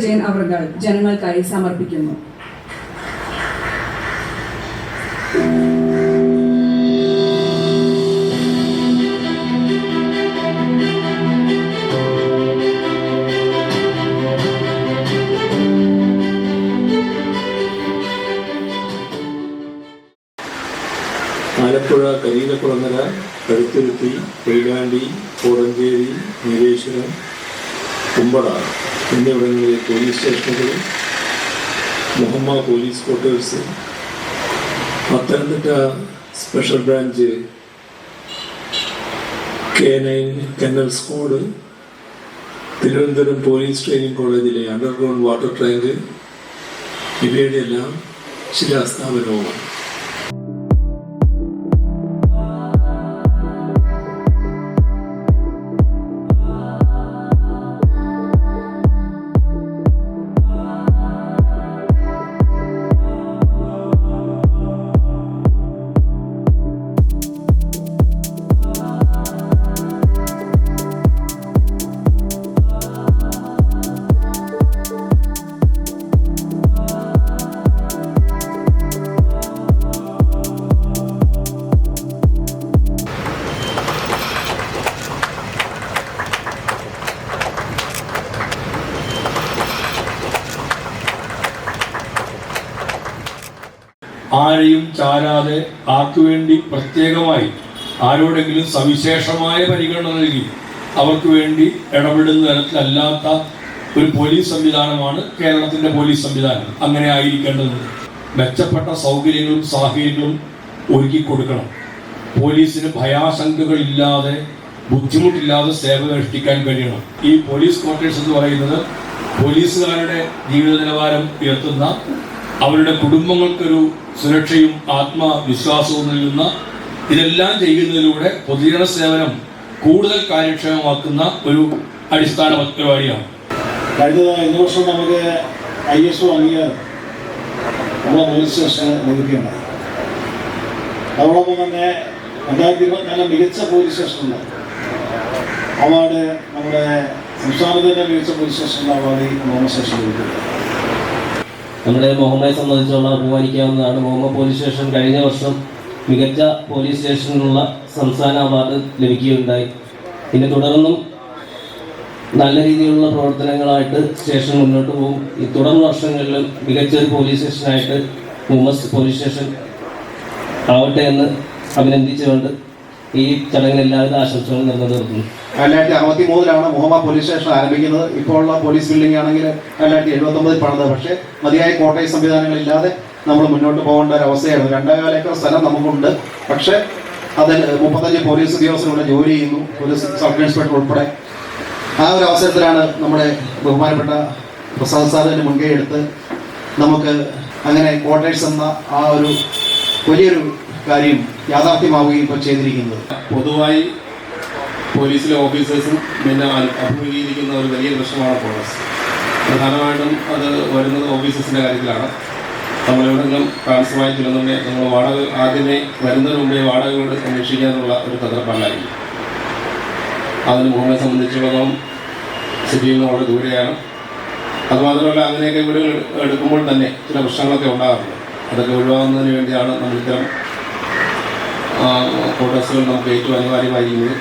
വിജയൻ അവർഗൾ ജനങ്ങൾക്കായി സമർപ്പിക്കുന്നു. ആലപ്പുഴ കരീലക്കുളങ്ങര കഴുത്തുരുത്തി കൊയിലാണ്ടി കോടഞ്ചേരി നീലേശ്വരം കുമ്പട എന്നിവിടങ്ങളിലെ പോലീസ് സ്റ്റേഷനുകളും Muhamma police quarters Pathanamthitta special branch K nine kennel squad Thiruvananthapuram police training കോളേജിലെ underground water tank ഇവയുടെ എല്ലാം ശിലാസ്ഥാപനവുമാണ്. ആരെയും ചാരാതെ ആർക്കു വേണ്ടി പ്രത്യേകമായി ആരോടെങ്കിലും സവിശേഷമായ പരിഗണന നൽകി അവർക്ക് വേണ്ടി ഇടപെടുന്ന തരത്തിലല്ലാത്ത ഒരു പോലീസ് സംവിധാനമാണ് കേരളത്തിന്റെ പോലീസ് സംവിധാനം. അങ്ങനെ ആയിരിക്കേണ്ടത്. മെച്ചപ്പെട്ട സൗകര്യങ്ങളും സാഹചര്യങ്ങളും ഒരുക്കി കൊടുക്കണം. പോലീസിന് ഭയാശങ്കകളില്ലാതെ ബുദ്ധിമുട്ടില്ലാതെ സേവ അനുഷ്ഠിക്കാൻ കഴിയണം. ഈ പോലീസ് ക്വാർട്ടേഴ്സ് എന്ന് പറയുന്നത് പോലീസുകാരുടെ ജീവിത നിലവാരം ഉയർത്തുന്ന അവരുടെ കുടുംബങ്ങൾക്കൊരു സുരക്ഷയും ആത്മവിശ്വാസവും നൽകുന്ന ഇതെല്ലാം ചെയ്യുന്നതിലൂടെ പൊതുജന സേവനം കൂടുതൽ കാര്യക്ഷമമാക്കുന്ന ഒരു അടിസ്ഥാന പരിപാടിയാണ്. കഴിഞ്ഞ കഴിഞ്ഞ വർഷം നമുക്ക് ഐ എസ് ഒ അംഗീകാരം നമ്മുടെ പോലീസ് സ്റ്റേഷന് ലഭിക്കുകയുണ്ടായി അതോടൊപ്പം തന്നെ രണ്ടായിരത്തി ഇരുപത്തിനാല് മികച്ച പോലീസ് സ്റ്റേഷനുണ്ട്. അവാർഡ് നമ്മുടെ സംസ്ഥാനത്തിന്റെ മികച്ച പോലീസ് സ്റ്റേഷനുള്ള അവാർഡ് നമ്മുടെ സ്റ്റേഷൻ ലഭിക്കുകയുണ്ടായി നമ്മുടെ മുഹമ്മയെ സംബന്ധിച്ചുള്ള ബഹുമാനിക്കാവുന്നതാണ് മുഹമ്മ പോലീസ് സ്റ്റേഷൻ കഴിഞ്ഞ വർഷം മികച്ച പോലീസ് സ്റ്റേഷനിലുള്ള സംസ്ഥാന അവാർഡ് ലഭിക്കുകയുണ്ടായി. പിന്നെ തുടർന്നും നല്ല രീതിയിലുള്ള പ്രവർത്തനങ്ങളായിട്ട് സ്റ്റേഷൻ മുന്നോട്ട് പോകും. ഈ തുടർ വർഷങ്ങളിലും മികച്ച ഒരു പോലീസ് സ്റ്റേഷനായിട്ട് മുഹമ്മദ് പോലീസ് സ്റ്റേഷൻ ആവട്ടെ എന്ന് അഭിനന്ദിച്ചുകൊണ്ട് ഈ ചടങ്ങിൽ എല്ലാവിധ ആശംസകളും നേർന്നു തീർക്കുന്നു രണ്ടായിരത്തി അറുപത്തി മൂന്നിലാണ് മുഹമ്മ പോലീസ് സ്റ്റേഷൻ ആരംഭിക്കുന്നത്. ഇപ്പോൾ ഉള്ള പോലീസ് ബിൽഡിംഗ് ആണെങ്കിൽ രണ്ടായിരത്തി എഴുപത്തി ഒമ്പതിൽ പണിത്. പക്ഷേ മതിയായ കോട്ടയ സംവിധാനങ്ങളില്ലാതെ നമ്മൾ മുന്നോട്ട് പോകേണ്ട ഒരു അവസ്ഥയാണ്. രണ്ടേകാല ഏക്കർ സ്ഥലം നമുക്കുണ്ട്. പക്ഷേ അതിൽ മുപ്പത്തഞ്ച് പോലീസ് ഉദ്യോഗസ്ഥരുടെ ജോലി ചെയ്യുന്നു. പോലീസ് സബ് ഇൻസ്പെക്ടർ ഉൾപ്പെടെ. ആ ഒരു അവസരത്തിലാണ് നമ്മുടെ ബഹുമാനപ്പെട്ട പ്രസാദ് സാറിന്റെ മുൻകൈ എടുത്ത് നമുക്ക് അങ്ങനെ ക്വാർട്ടേഴ്സ് എന്ന ആ ഒരു വലിയൊരു കാര്യം യാഥാർത്ഥ്യമാവുകയും ഇപ്പോൾ ചെയ്തിരിക്കുന്നത്. പൊതുവായി പോലീസിലെ ഓഫീസേഴ്സും പിന്നെ അഭിമുഖീകരിക്കുന്ന ഒരു വലിയ പ്രശ്നമാണ് പോലീസ്. പ്രധാനമായിട്ടും അത് വരുന്നത് ഓഫീസേഴ്സിന്റെ കാര്യത്തിലാണ്. നമ്മളെവിടെങ്കിലും ട്രാൻസ്ഫറായി ചെല്ലുന്നുണ്ടെങ്കിൽ നമ്മൾ വാടക ആദ്യമേ വരുന്നതിന് മുമ്പേ വാടകയോട് സംരക്ഷിക്കാനുള്ള ഒരു തന്ത്രപ്പാടിലായിരിക്കും അതിന് മുമ്പേ സംബന്ധിച്ചിടത്തോളം സിറ്റിയിൽ നിന്ന് വളരെ ദൂരെയാണ്. അതുമാത്രമല്ല അങ്ങനെയൊക്കെ വീടുകൾ എടുക്കുമ്പോൾ തന്നെ ചില പ്രശ്നങ്ങളൊക്കെ ഉണ്ടാകാറുണ്ട്. അതൊക്കെ ഒഴിവാകുന്നതിന് വേണ്ടിയാണ് നമ്മൾ ഇത്തരം ക്വാർട്ടേഴ്സുകൾ നമുക്ക് ഏറ്റവും അനിവാര്യമായിരിക്കുന്നത്